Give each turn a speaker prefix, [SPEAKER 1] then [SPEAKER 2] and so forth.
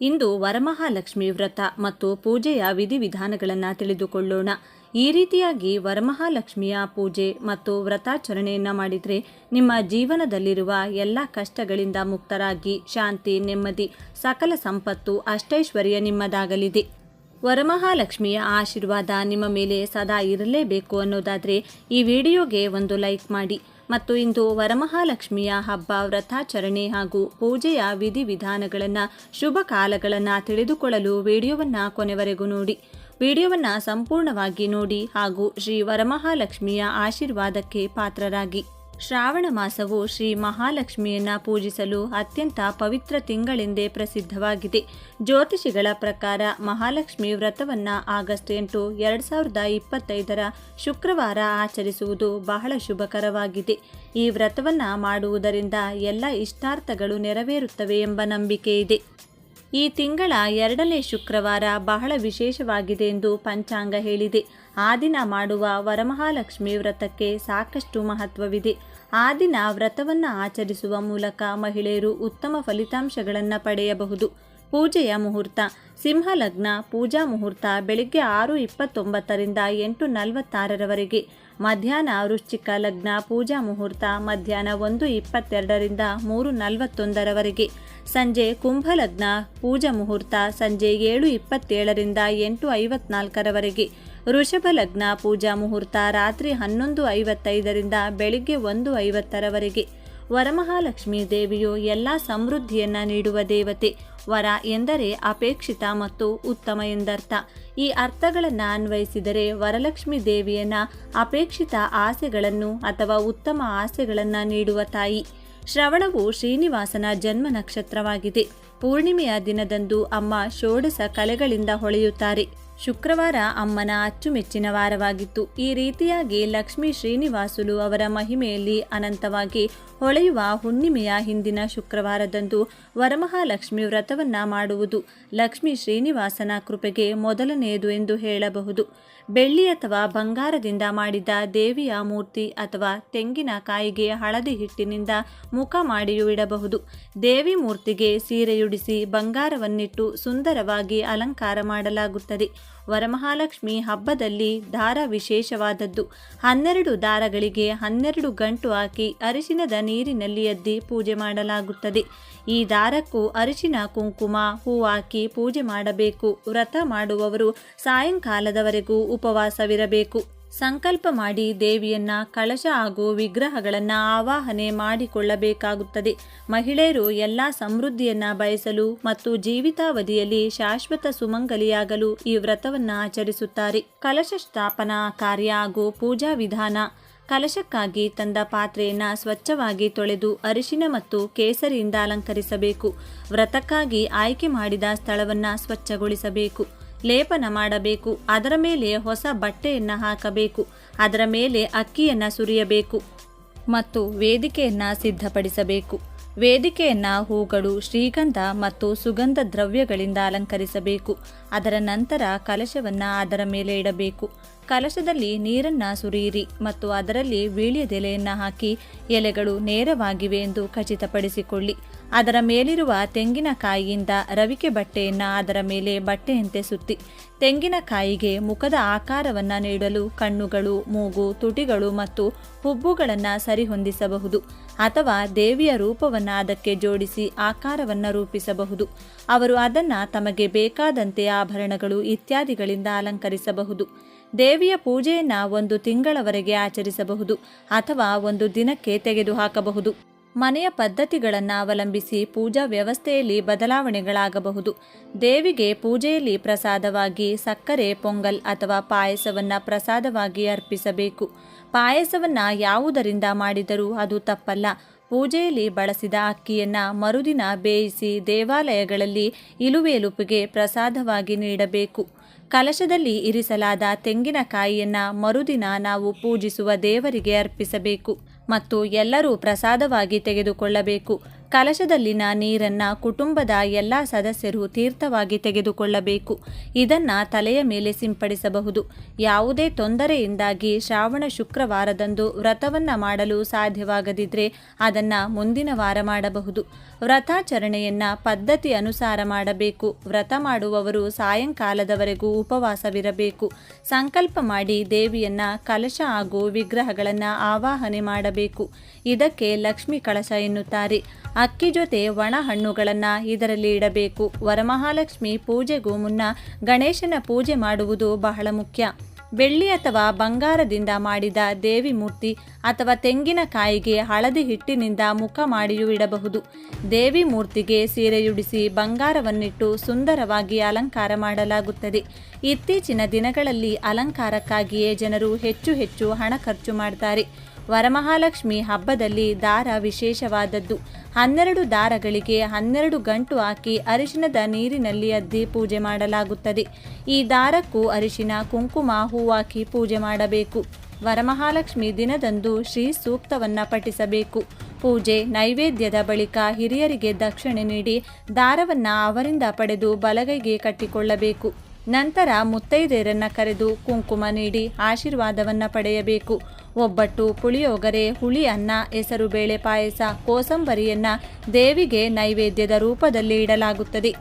[SPEAKER 1] ಇಂದು ವರಮಹಾಲಕ್ಷ್ಮಿ ವ್ರತ ಮತ್ತು ಪೂಜೆಯ ವಿಧಿವಿಧಾನಗಳನ್ನು ತಿಳಿದುಕೊಳ್ಳೋಣ. ಈ ರೀತಿಯಾಗಿ ವರಮಹಾಲಕ್ಷ್ಮಿಯ ಪೂಜೆ ಮತ್ತು ವ್ರತಾಚರಣೆಯನ್ನು ಮಾಡಿದರೆ ನಿಮ್ಮ ಜೀವನದಲ್ಲಿರುವ ಎಲ್ಲ ಕಷ್ಟಗಳಿಂದ ಮುಕ್ತರಾಗಿ, ಶಾಂತಿ, ನೆಮ್ಮದಿ, ಸಕಲ ಸಂಪತ್ತು ಅಷ್ಟೈಶ್ವರ್ಯ ನಿಮ್ಮದಾಗಲಿದೆ. ವರಮಹಾಲಕ್ಷ್ಮಿಯ ಆಶೀರ್ವಾದ ನಿಮ್ಮ ಮೇಲೆ ಸದಾ ಇರಲೇಬೇಕು ಅನ್ನೋದಾದರೆ ಈ ವಿಡಿಯೋಗೆ ಒಂದು ಲೈಕ್ ಮಾಡಿ. ಮತ್ತು ಇಂದು ವರಮಹಾಲಕ್ಷ್ಮಿಯ ಹಬ್ಬ, ವ್ರತಾಚರಣೆ ಹಾಗೂ ಪೂಜೆಯ ವಿಧಿವಿಧಾನಗಳನ್ನು, ಶುಭ ಕಾಲಗಳನ್ನು ತಿಳಿದುಕೊಳ್ಳಲು ವಿಡಿಯೋವನ್ನು ಕೊನೆವರೆಗೂ ನೋಡಿ. ವಿಡಿಯೋವನ್ನು ಸಂಪೂರ್ಣವಾಗಿ ನೋಡಿ ಹಾಗೂ ಶ್ರೀ ವರಮಹಾಲಕ್ಷ್ಮಿಯ ಆಶೀರ್ವಾದಕ್ಕೆ ಪಾತ್ರರಾಗಿ. ಶ್ರಾವಣ ಮಾಸವು ಶ್ರೀ ಮಹಾಲಕ್ಷ್ಮಿಯನ್ನ ಪೂಜಿಸಲು ಅತ್ಯಂತ ಪವಿತ್ರ ತಿಂಗಳೆಂದೇ ಪ್ರಸಿದ್ಧವಾಗಿದೆ. ಜ್ಯೋತಿಷಿಗಳ ಪ್ರಕಾರ ಮಹಾಲಕ್ಷ್ಮಿ ವ್ರತವನ್ನ ಆಗಸ್ಟ್ ಎಂಟು ಎರಡು ಸಾವಿರದ ಇಪ್ಪತ್ತೈದರ ಶುಕ್ರವಾರ ಆಚರಿಸುವುದು ಬಹಳ ಶುಭಕರವಾಗಿದೆ. ಈ ವ್ರತವನ್ನ ಮಾಡುವುದರಿಂದ ಎಲ್ಲ ಇಷ್ಟಾರ್ಥಗಳು ನೆರವೇರುತ್ತವೆ ಎಂಬ ನಂಬಿಕೆ ಇದೆ. ಈ ತಿಂಗಳ ಎರಡನೇ ಶುಕ್ರವಾರ ಬಹಳ ವಿಶೇಷವಾಗಿದೆ ಎಂದು ಪಂಚಾಂಗ ಹೇಳಿದೆ. ಆ ದಿನ ಮಾಡುವ ವರಮಹಾಲಕ್ಷ್ಮಿ ವ್ರತಕ್ಕೆ ಸಾಕಷ್ಟು ಮಹತ್ವವಿದೆ. ಆ ದಿನ ವ್ರತವನ್ನು ಆಚರಿಸುವ ಮೂಲಕ ಮಹಿಳೆಯರು ಉತ್ತಮ ಫಲಿತಾಂಶಗಳನ್ನು ಪಡೆಯಬಹುದು. ಪೂಜೆಯ ಮುಹೂರ್ತ. ಸಿಂಹ ಲಗ್ನ ಪೂಜಾ ಮುಹೂರ್ತ ಬೆಳಿಗ್ಗೆ ಆರು ಇಪ್ಪತ್ತೊಂಬತ್ತರಿಂದ ಎಂಟು ನಲವತ್ತಾರರವರೆಗೆ. ಮಧ್ಯಾಹ್ನ ವೃಶ್ಚಿಕ ಲಗ್ನ ಪೂಜಾ ಮುಹೂರ್ತ ಮಧ್ಯಾಹ್ನ ಒಂದು ಇಪ್ಪತ್ತೆರಡರಿಂದ ಮೂರು ನಲವತ್ತೊಂದರವರೆಗೆ. ಸಂಜೆ ಕುಂಭಲಗ್ನ ಪೂಜಾ ಮುಹೂರ್ತ ಸಂಜೆ ಏಳು ಇಪ್ಪತ್ತೇಳರಿಂದ ಎಂಟು ಐವತ್ನಾಲ್ಕರವರೆಗೆ. ವೃಷಭ ಲಗ್ನ ಪೂಜಾ ಮುಹೂರ್ತ ರಾತ್ರಿ ಹನ್ನೊಂದು ಐವತ್ತೈದರಿಂದ ಬೆಳಿಗ್ಗೆ ಒಂದು ಐವತ್ತರವರೆಗೆ. ವರಮಹಾಲಕ್ಷ್ಮೀ ದೇವಿಯು ಎಲ್ಲ ಸಮೃದ್ಧಿಯನ್ನ ನೀಡುವ ದೇವತೆ. ವರ ಎಂದರೆ ಅಪೇಕ್ಷಿತ ಮತ್ತು ಉತ್ತಮ ಎಂದರ್ಥ. ಈ ಅರ್ಥಗಳನ್ನು ಅನ್ವಯಿಸಿದರೆ ವರಲಕ್ಷ್ಮಿ ದೇವಿಯನ್ನ ಅಪೇಕ್ಷಿತ ಆಸೆಗಳನ್ನು ಅಥವಾ ಉತ್ತಮ ಆಸೆಗಳನ್ನು ನೀಡುವ ತಾಯಿ. ಶ್ರವಣವು ಶ್ರೀನಿವಾಸನ ಜನ್ಮ ನಕ್ಷತ್ರವಾಗಿದೆ. ಪೂರ್ಣಿಮೆಯ ದಿನದಂದು ಅಮ್ಮ ಷೋಡಶ ಕಲೆಗಳಿಂದ ಹೊಳೆಯುತ್ತಾರೆ. ಶುಕ್ರವಾರ ಅಮ್ಮನ ಅಚ್ಚುಮೆಚ್ಚಿನ ವಾರವಾಗಿತ್ತು. ಈ ರೀತಿಯಾಗಿ ಲಕ್ಷ್ಮೀ ಶ್ರೀನಿವಾಸುಲು ಅವರ ಮಹಿಮೆಯಲ್ಲಿ ಅನಂತವಾಗಿ ಹೊಳೆಯುವ ಹುಣ್ಣಿಮೆಯ ಹಿಂದಿನ ಶುಕ್ರವಾರದಂದು ವರಮಹಾಲಕ್ಷ್ಮಿ ವ್ರತವನ್ನ ಮಾಡುವುದು ಲಕ್ಷ್ಮೀ ಶ್ರೀನಿವಾಸನ ಕೃಪೆಗೆ ಮೊದಲನೆಯದು ಎಂದು ಹೇಳಬಹುದು. ಬೆಳ್ಳಿ ಅಥವಾ ಬಂಗಾರದಿಂದ ಮಾಡಿದ ದೇವಿಯ ಮೂರ್ತಿ ಅಥವಾ ತೆಂಗಿನ ಕಾಯಿಗೆ ಹಳದಿ ಹಿಟ್ಟಿನಿಂದ ಮುಖ ಮಾಡಿಯೂ ಇಡಬಹುದು. ದೇವಿ ಮೂರ್ತಿಗೆ ಸೀರೆಯುಡಿಸಿ ಬಂಗಾರವನ್ನಿಟ್ಟು ಸುಂದರವಾಗಿ ಅಲಂಕಾರ ಮಾಡಲಾಗುತ್ತದೆ. ವರಮಹಾಲಕ್ಷ್ಮಿ ಹಬ್ಬದಲ್ಲಿ ದಾರ ವಿಶೇಷವಾದದ್ದು. ಹನ್ನೆರಡು ದಾರಗಳಿಗೆ ಹನ್ನೆರಡು ಗಂಟು ಹಾಕಿ ಅರಿಶಿನದ ನೀರಿನಲ್ಲಿ ಎದ್ದಿ ಪೂಜೆ ಮಾಡಲಾಗುತ್ತದೆ. ಈ ದಾರಕ್ಕೂ ಅರಿಶಿನ, ಕುಂಕುಮ, ಹೂ ಹಾಕಿ ಪೂಜೆ ಮಾಡಬೇಕು. ವ್ರತ ಮಾಡುವವರು ಸಾಯಂಕಾಲದವರೆಗೂ ಉಪವಾಸವಿರಬೇಕು. ಸಂಕಲ್ಪ ಮಾಡಿ ದೇವಿಯನ್ನ ಕಳಶ ಹಾಗೂ ವಿಗ್ರಹಗಳನ್ನ ಆವಾಹನೆ ಮಾಡಿಕೊಳ್ಳಬೇಕಾಗುತ್ತದೆ. ಮಹಿಳೆಯರು ಎಲ್ಲ ಸಮೃದ್ಧಿಯನ್ನ ಬಯಸಲು ಮತ್ತು ಜೀವಿತಾವಧಿಯಲ್ಲಿ ಶಾಶ್ವತ ಸುಮಂಗಲಿಯಾಗಲು ಈ ವ್ರತವನ್ನ ಆಚರಿಸುತ್ತಾರೆ. ಕಲಶ ಸ್ಥಾಪನಾ ಕಾರ್ಯ ಹಾಗೂ ಪೂಜಾ ವಿಧಾನ ಕಲಶಕ್ಕಾಗಿ ತಂದ ಪಾತ್ರೆಯನ್ನು ಸ್ವಚ್ಛವಾಗಿ ತೊಳೆದು ಅರಿಶಿನ ಮತ್ತು ಕೇಸರಿಯಿಂದ ಅಲಂಕರಿಸಬೇಕು. ವ್ರತಕ್ಕಾಗಿ ಆಯ್ಕೆ ಮಾಡಿದ ಸ್ಥಳವನ್ನು ಸ್ವಚ್ಛಗೊಳಿಸಬೇಕು. ಲೇಪನ ಮಾಡಬೇಕು. ಅದರ ಮೇಲೆ ಹೊಸ ಬಟ್ಟೆಯನ್ನು ಹಾಕಬೇಕು. ಅದರ ಮೇಲೆ ಅಕ್ಕಿಯನ್ನು ಸುರಿಯಬೇಕು. ಮತ್ತು ವೇದಿಕೆಯನ್ನು ಸಿದ್ಧಪಡಿಸಬೇಕು. ವೇದಿಕೆಯನ್ನು ಹೂಗಳು, ಶ್ರೀಗಂಧ ಮತ್ತು ಸುಗಂಧ ದ್ರವ್ಯಗಳಿಂದ ಅಲಂಕರಿಸಬೇಕು. ಅದರ ನಂತರ ಕಲಶವನ್ನು ಅದರ ಮೇಲೆ ಇಡಬೇಕು. ಕಲಶದಲ್ಲಿ ನೀರನ್ನು ಸುರಿಯಿರಿ ಮತ್ತು ಅದರಲ್ಲಿ ವೀಳ್ಯದೆಲೆಯನ್ನು ಹಾಕಿ ಎಲೆಗಳು ನೇರವಾಗಿವೆ ಎಂದು ಖಚಿತಪಡಿಸಿಕೊಳ್ಳಿ. ಅದರ ಮೇಲಿರುವ ತೆಂಗಿನಕಾಯಿಯಿಂದ ರವಿಕೆ ಬಟ್ಟೆಯನ್ನು ಅದರ ಮೇಲೆ ಬಟ್ಟೆಯಂತೆ ಸುತ್ತಿ. ತೆಂಗಿನಕಾಯಿಗೆ ಮುಖದ ಆಕಾರವನ್ನು ನೀಡಲು ಕಣ್ಣುಗಳು, ಮೂಗು, ತುಟಿಗಳು ಮತ್ತು ಹುಬ್ಬುಗಳನ್ನು ಸರಿಹೊಂದಿಸಬಹುದು ಅಥವಾ ದೇವಿಯ ರೂಪವನ್ನು ಅದಕ್ಕೆ ಜೋಡಿಸಿ ಆಕಾರವನ್ನು ರೂಪಿಸಬಹುದು. ಅವರು ಅದನ್ನು ತಮಗೆ ಬೇಕಾದಂತೆ ಆಭರಣಗಳು ಇತ್ಯಾದಿಗಳಿಂದ ಅಲಂಕರಿಸಬಹುದು. ದೇವಿಯ ಪೂಜೆಯನ್ನು ಒಂದು ತಿಂಗಳವರೆಗೆ ಆಚರಿಸಬಹುದು ಅಥವಾ ಒಂದು ದಿನಕ್ಕೆ ತೆಗೆದುಹಾಕಬಹುದು. ಮನೆಯ ಪದ್ಧತಿಗಳನ್ನು ಅವಲಂಬಿಸಿ ಪೂಜಾ ವ್ಯವಸ್ಥೆಯಲ್ಲಿ ಬದಲಾವಣೆಗಳಾಗಬಹುದು. ದೇವಿಗೆ ಪೂಜೆಯಲ್ಲಿ ಪ್ರಸಾದವಾಗಿ ಸಕ್ಕರೆ, ಪೊಂಗಲ್ ಅಥವಾ ಪಾಯಸವನ್ನು ಪ್ರಸಾದವಾಗಿ ಅರ್ಪಿಸಬೇಕು. ಪಾಯಸವನ್ನು ಯಾವುದರಿಂದ ಮಾಡಿದರೂ ಅದು ತಪ್ಪಲ್ಲ. ಪೂಜೆಯಲ್ಲಿ ಬಳಸಿದ ಅಕ್ಕಿಯನ್ನು ಮರುದಿನ ಬೇಯಿಸಿ ದೇವಾಲಯಗಳಲ್ಲಿ ಇಲುವೇಲುಪಿಗೆ ಪ್ರಸಾದವಾಗಿ ನೀಡಬೇಕು. ಕಲಶದಲ್ಲಿ ಇರಿಸಲಾದ ತೆಂಗಿನಕಾಯಿಯನ್ನು ಮರುದಿನ ನಾವು ಪೂಜಿಸುವ ದೇವರಿಗೆ ಅರ್ಪಿಸಬೇಕು. ಮತ್ತು ಎಲ್ಲರೂ ಪ್ರಸಾದವಾಗಿ ತೆಗೆದುಕೊಳ್ಳಬೇಕು. ಕಲಶದಲ್ಲಿನ ನೀರನ್ನ ಕುಟುಂಬದ ಎಲ್ಲ ಸದಸ್ಯರು ತೀರ್ಥವಾಗಿ ತೆಗೆದುಕೊಳ್ಳಬೇಕು. ಇದನ್ನ ತಲೆಯ ಮೇಲೆ ಸಿಂಪಡಿಸಬಹುದು. ಯಾವುದೇ ತೊಂದರೆಯಿಂದಾಗಿ ಶ್ರಾವಣ ಶುಕ್ರವಾರದಂದು ವ್ರತವನ್ನ ಮಾಡಲು ಸಾಧ್ಯವಾಗದಿದ್ರೆ ಅದನ್ನ ಮುಂದಿನ ವಾರ ಮಾಡಬಹುದು. ವ್ರತಾಚರಣೆಯನ್ನ ಪದ್ಧತಿ ಅನುಸಾರ ಮಾಡಬೇಕು. ವ್ರತ ಮಾಡುವವರು ಸಾಯಂಕಾಲದವರೆಗೂ ಉಪವಾಸವಿರಬೇಕು. ಸಂಕಲ್ಪ ಮಾಡಿ ದೇವಿಯನ್ನ ಕಲಶ ಹಾಗೂ ವಿಗ್ರಹಗಳನ್ನು ಆವಾಹನೆ ಮಾಡಬೇಕು. ಇದಕ್ಕೆ ಲಕ್ಷ್ಮಿ ಕಳಶ ಎನ್ನುತ್ತಾರೆ. ಅಕ್ಕಿ ಜೊತೆ ಒಣ ಹಣ್ಣುಗಳನ್ನು ಇದರಲ್ಲಿ ಇಡಬೇಕು. ವರಮಹಾಲಕ್ಷ್ಮಿ ಪೂಜೆಗೂ ಮುನ್ನ ಗಣೇಶನ ಪೂಜೆ ಮಾಡುವುದು ಬಹಳ ಮುಖ್ಯ. ಬೆಳ್ಳಿ ಅಥವಾ ಬಂಗಾರದಿಂದ ಮಾಡಿದ ದೇವಿ ಮೂರ್ತಿ ಅಥವಾ ತೆಂಗಿನಕಾಯಿಗೆ ಹಳದಿ ಹಿಟ್ಟಿನಿಂದ ಮುಖ ಮಾಡಿಯೂ ಇಡಬಹುದು. ದೇವಿ ಮೂರ್ತಿಗೆ ಸೀರೆಯುಡಿಸಿ ಬಂಗಾರವನ್ನಿಟ್ಟು ಸುಂದರವಾಗಿ ಅಲಂಕಾರ ಮಾಡಲಾಗುತ್ತದೆ. ಇತ್ತೀಚಿನ ದಿನಗಳಲ್ಲಿ ಅಲಂಕಾರಕ್ಕಾಗಿಯೇ ಜನರು ಹೆಚ್ಚು ಹೆಚ್ಚು ಹಣ ಖರ್ಚು ಮಾಡ್ತಾರೆ. ವರಮಹಾಲಕ್ಷ್ಮಿ ಹಬ್ಬದಲ್ಲಿ ದಾರ ವಿಶೇಷವಾದದ್ದು. ಹನ್ನೆರಡು ದಾರಗಳಿಗೆ ಹನ್ನೆರಡು ಗಂಟು ಹಾಕಿ ಅರಿಶಿನದ ನೀರಿನಲ್ಲಿ ಅದ್ದಿ ಪೂಜೆ ಮಾಡಲಾಗುತ್ತದೆ. ಈ ದಾರಕ್ಕೂ ಅರಿಶಿನ ಕುಂಕುಮ ಹೂವಾಕಿ ಪೂಜೆ ಮಾಡಬೇಕು. ವರಮಹಾಲಕ್ಷ್ಮಿ ದಿನದಂದು ಶ್ರೀ ಸೂಕ್ತವನ್ನ ಪಠಿಸಬೇಕು. ಪೂಜೆ ನೈವೇದ್ಯದ ಬಳಿಕ ಹಿರಿಯರಿಗೆ ದಕ್ಷಿಣೆ ನೀಡಿ ದಾರವನ್ನು ಅವರಿಂದ ಪಡೆದು ಬಲಗೈಗೆ ಕಟ್ಟಿಕೊಳ್ಳಬೇಕು. ನಂತರ ಮುತ್ತೈದೆಯರನ್ನು ಕರೆದು ಕುಂಕುಮ ನೀಡಿ ಆಶೀರ್ವಾದವನ್ನ ಪಡೆಯಬೇಕು. ಒಬ್ಬಟ್ಟು ಪುಳಿಯೋಗರೆ ಹುಳಿ ಅನ್ನ ಹೆಸರುಬೇಳೆ ಪಾಯಸ ಕೋಸಂಬರಿಯನ್ನ ದೇವಿಗೆ ನೈವೇದ್ಯದ ರೂಪದಲ್ಲಿ ಇಡಲಾಗುತ್ತದೆ.